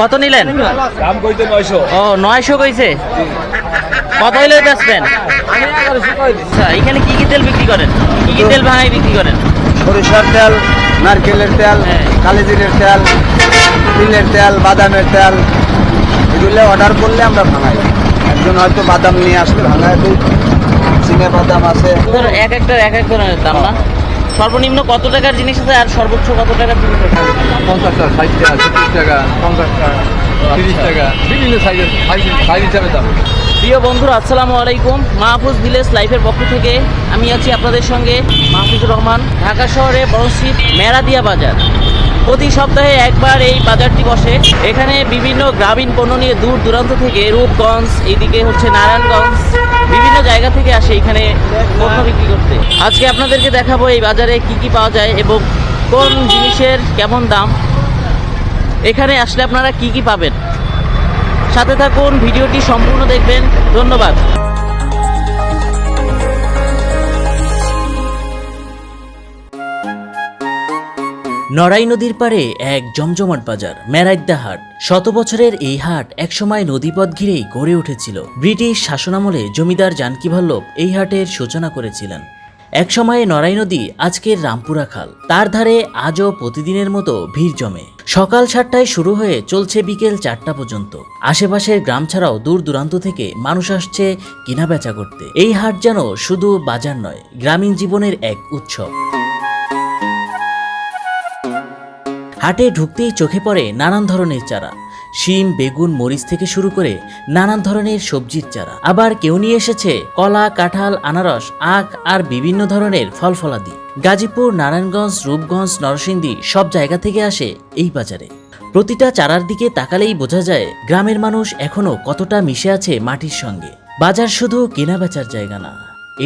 কত নিলেন? নয়শো। ও নয়শো কইছে? কত হইলে বেচবেন? আচ্ছা এখানে কি কি তেল বিক্রি করেন? কি কি তেল ভাঙাই বিক্রি করেন? সরিষার তেল নারকেলের তেল হ্যাঁ। কালিজিরের তেল তিলের তেল বাদামের তেল এগুলো অর্ডার করলে আমরা ভাঙাই। একজন হয়তো বাদাম নিয়ে আসলে ভাঙায় দিই। চিনে বাদাম আছে। এক একটা এক এক ধরনের দাম না? সর্বনিম্ন কত টাকার জিনিস আছে আর সর্বোচ্চ কত টাকার জিনিস আছে? পঞ্চাশ টাকা ষাট টাকা চল্লিশ টাকা পঞ্চাশ টাকা। তিরিশ টাকা। বিভিন্ন সাইজের সাইজ সাইজ হিসাবে দাম। প্রিয় বন্ধুরা আসসালামু আলাইকুম। মাহফুজ ভিলেজ লাইফের পক্ষ থেকে আমি আছি আপনাদের সঙ্গে মাহফুজুর রহমান ঢাকা শহরে বড়শিট মেরাদিয়া বাজার। প্রতি সপ্তাহে একবার এই বাজারটি বসে এখানে বিভিন্ন গ্রামীণ পণ্য নিয়ে দূর দূরান্ত থেকে রূপগঞ্জ এইদিকে হচ্ছে নারায়ণগঞ্জ, বিভিন্ন জায়গা থেকে আসে এখানে পণ্য বিক্রি করতে। আজকে আপনাদেরকে দেখাবো এই বাজারে কি কি পাওয়া যায় এবং কোন জিনিসের কেমন দাম। এখানে আসলে আপনারা কি কি পাবেন। সাথে থাকুন, ভিডিওটি সম্পূর্ণ দেখবেন। ধন্যবাদ। নড়াই নদীর পারে এক জমজমাট বাজার, মেরাইদ্দা হাট। শত বছরের এই হাট একসময় নদীপথ ঘিরেই গড়ে উঠেছিল। ব্রিটিশ শাসনামলে জমিদার জানকী ভল্লভ এই হাটের সূচনা করেছিলেন। একসময়ে নড়াই নদী আজকের রামপুরা খাল। তার ধারে আজও প্রতিদিনের মতো ভিড় জমে। সকাল সাতটায় শুরু হয়ে চলছে বিকেল চারটা পর্যন্ত। আশেপাশের গ্রাম ছাড়াও দূর দূরান্ত থেকে মানুষ আসছে কেনা বেচা করতে। এই হাট যেন শুধু বাজার নয়, গ্রামীণ জীবনের এক উৎসব। হাটে ঢুকতেই চোখে পড়ে নানান ধরনের চারা। শিম, বেগুন, মরিচ থেকে শুরু করে নানান ধরনের সবজির চারা। আবার কেউ নিয়ে এসেছে কলা, কাঁঠাল, আনারস, আখ আর বিভিন্ন ধরনের ফল ফলাদি গাজীপুর, নারায়ণগঞ্জ, রূপগঞ্জ, নরসিংদী সব জায়গা থেকে আসে এই বাজারে। প্রতিটা চারার দিকে তাকালেই বোঝা যায়, গ্রামের মানুষ এখনও কতটা মিশে আছে মাটির সঙ্গে। বাজার শুধু কেনা বেচার জায়গা না,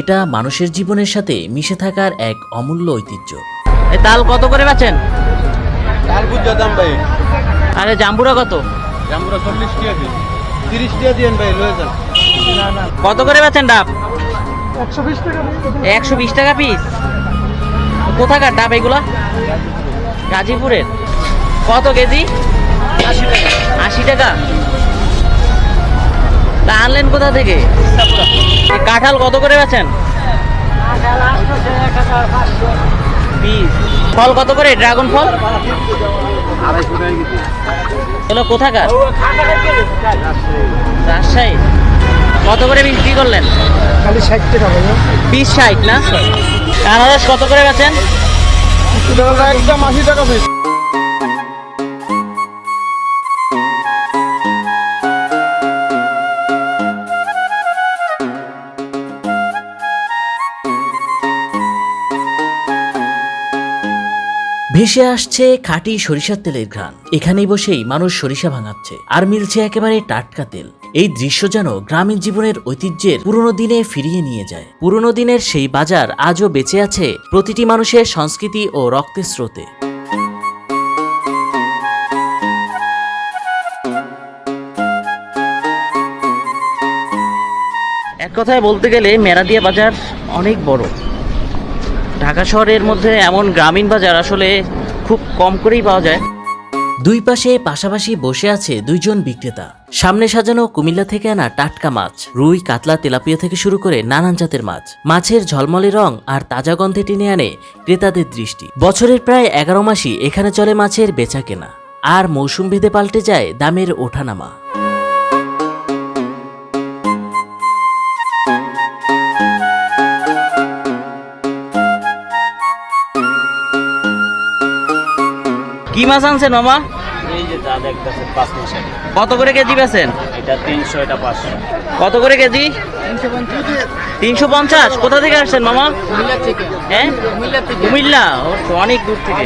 এটা মানুষের জীবনের সাথে মিশে থাকার এক অমূল্য ঐতিহ্য। তাল কত করে বেচেন? তার বুঝা দাম ভাই। আরে জাম্বুরা কত? আমরা চল্লিশ টাকা দিই তিরিশ টাকা দিয়েন ভাই লয়ে যান। কত করে বেচেন ডাব? একশো বিশ টাকা পিস। কোথাকার ডাব এগুলা? গাজীপুরের। কত কেজি? আশি টাকা। তা আনলেন কোথা থেকে? কাঁঠাল কত করে বেচেন? পিস ফল কত করে? ড্রাগন ফল? এগুলো কোথাকার? রাজশাহী। কত করে বিক্রি করলেন? খালি ষাট টাকা বিশ ষাট না? আনারস কত করে বেচেন? একদম আশি টাকা ভেসে আসছে খাঁটি সরিষার তেলের ঘ্রাণ। এখানেই বসেই মানুষ সরিষা ভাঙাচ্ছে আর মিলছে একেবারে টাটকা তেল। এই দৃশ্য যেন গ্রামীণ জীবনের ঐতিহ্যের পুরনো দিনে ফিরিয়ে নিয়ে যায়। পুরনো দিনের সেই বাজার আজও বেঁচে আছে প্রতিটি মানুষের সংস্কৃতি ও রক্তের স্রোতে। এক কথায় বলতে গেলে মেরাদিয়া বাজার অনেক বড়। ঢাকা শহরের মধ্যে এমন গ্রামীণ বাজার আসলে খুব কম করেই পাওয়া যায়। দুই পাশে পাশাপাশি বসে আছে দুইজন বিক্রেতা। সামনে সাজানো কুমিল্লা থেকে আনা টাটকা মাছ, রুই, কাতলা, তেলাপিয়া থেকে শুরু করে নানান জাতের মাছ। মাছের ঝলমলে রং আর তাজা গন্ধে টেনে আনে ক্রেতাদের দৃষ্টি। বছরের প্রায় এগারো মাসই এখানে চলে মাছের বেচা কেনা আর মৌসুম ভেদে পাল্টে যায় দামের ওঠানামা। কি মাছ আনছেন মামা? কত করে কেজি বেছেন কত করে কেজি? তিনশো পঞ্চাশ। কোথা থেকে আসছেন মামা? হ্যাঁ? কুমিল্লা অনেক দূর থেকে।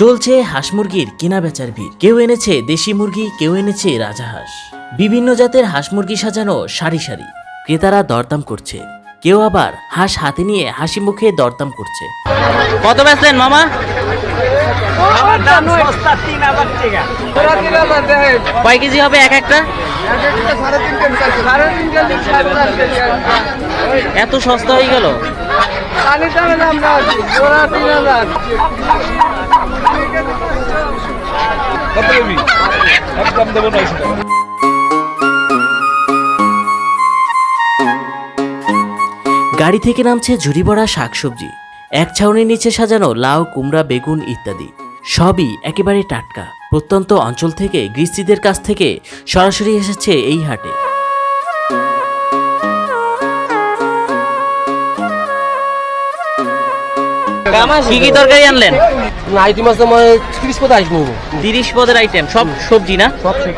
চলছে হাঁস মুরগির কেনা বেচার ভিড়। কেউ এনেছে দেশি মুরগি কেউ এনেছে রাজাহাঁস বিভিন্ন জাতের হাঁস মুরগি সাজানো সারি সারি। ক্রেতারা দরদাম করছে। কেউ আবার হাঁস হাতে নিয়ে হাসি মুখে দরদাম করছে। কত বেচলেন মামা? কয় কেজি হবে এক একটা? এত সস্তা হয়ে গেল? একদম দেবো নয়শো টাকা গাড়ি থেকে নামছে ঝুড়ি ভরা শাকসবজি। এক ছাউনির নিচে সাজানো লাউ কুমড়া বেগুন ইত্যাদি। সবই একেবারে টাটকা। প্রত্যন্ত অঞ্চল থেকে গৃহস্থীদের কাছ থেকে সরাসরি এসেছে এই হাটে। কি কি তরকারি আনলেন? আইটেম আছে মানে তিরিশ পথে আইস তিরিশ পদের আইটেম সব সবজি না? সব ঠিক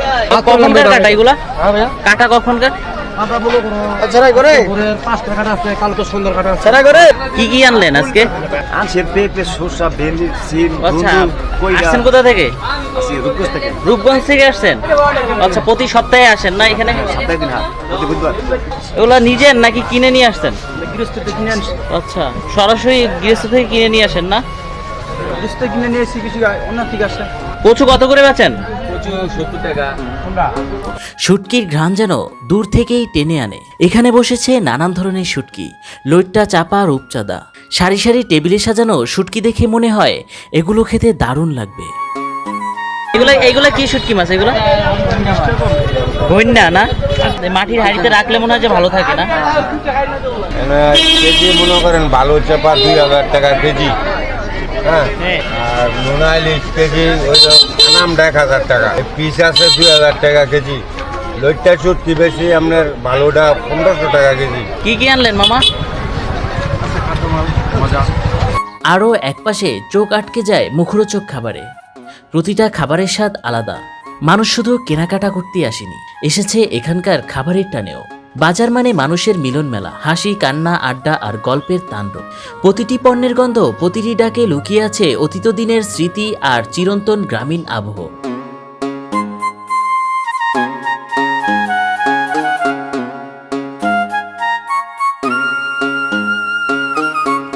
কখনকার কাটা এগুলা? হ্যাঁ কাটা কখনকার পাঁচটা কাটা? আছে কালকে সুন্দর কাটা আছে। ছাড়া করে। কি কি আনলেন আজকে? আনছে পেঁপে সরষা ভেন্ডি সিম আচ্ছা ধুন্দুল, কইরা। আসছেন কোথা থেকে? রূপগঞ্জ থেকে। আসছেন? আচ্ছা প্রতি সপ্তাহে আসেন না এখানে? বুধবার। এগুলা নিজের নাকি কিনে নিয়ে আনছি। আচ্ছা সরাসরি গৃহস্থ থেকে কিনে নিয়ে আসেন না? গৃহস্থ কিনে নিয়ে এসেছি কিছু অন্য কচু কত করে বেচেন? শুটকির ঘ্রাণ যেন দূর থেকেই টেনে আনে। এখানে বসেছে নানান ধরনের শুটকি লইট্টা চাপা রূপচাঁদা। সারি সারি টেবিলে সাজানো শুটকি দেখে মনে হয় এগুলো খেতে দারুণ লাগবে। এগুলো এগুলো কি শুটকি মাছ? এগুলো? গইন্না না? মাটির হাড়িতে রাখলে মনে হয় যে ভালো থাকে না। কেজি মনে করেন ভালো চাপা দুই হাজার টাকা কেজি। হ্যাঁ। আর নোনা ইলিশ কেজি ওই নামটা এক হাজার টাকা। পিস আছে দুই হাজার টাকা কেজি। লইট্টা চুটকি বেশি আপনার ভালোটা পনেরোশো টাকা কেজি। কি কি আনলেন মামা? আরও একপাশে চোখ আটকে যায় মুখরোচক খাবারে। প্রতিটা খাবারের স্বাদ আলাদা। মানুষ শুধু কেনাকাটা করতে আসেনি এসেছে এখানকার খাবারের টানেও। বাজার মানে মানুষের মিলন মেলা, হাসি, কান্না, আড্ডা আর গল্পের তাণ্ডব। প্রতিটি পণ্যের গন্ধ প্রতিটি ডাকে লুকিয়ে আছে অতীত দিনের স্মৃতি আর চিরন্তন গ্রামীণ আবহ।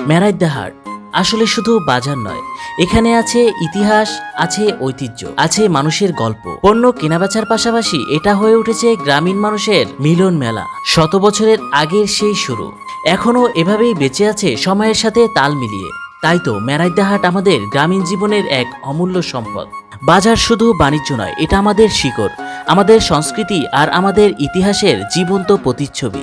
মেরাইদ্দা হাট আসলে শুধু বাজার নয়, এখানে আছে ইতিহাস, আছে ঐতিহ্য, আছে মানুষের গল্প। পণ্য কেনাবেচার পাশাপাশি এটা হয়ে উঠেছে গ্রামীণ মানুষের মিলন মেলা। শত বছরের আগের সেই শুরু। এখনও এভাবেই বেঁচে আছে সময়ের সাথে তাল মিলিয়ে। তাই তো মেরাইদ্দা হাট আমাদের গ্রামীণ জীবনের এক অমূল্য সম্পদ। বাজার শুধু বাণিজ্য নয়, এটা আমাদের শিকড়, আমাদের সংস্কৃতি আর আমাদের ইতিহাসের জীবন্ত প্রতিচ্ছবি।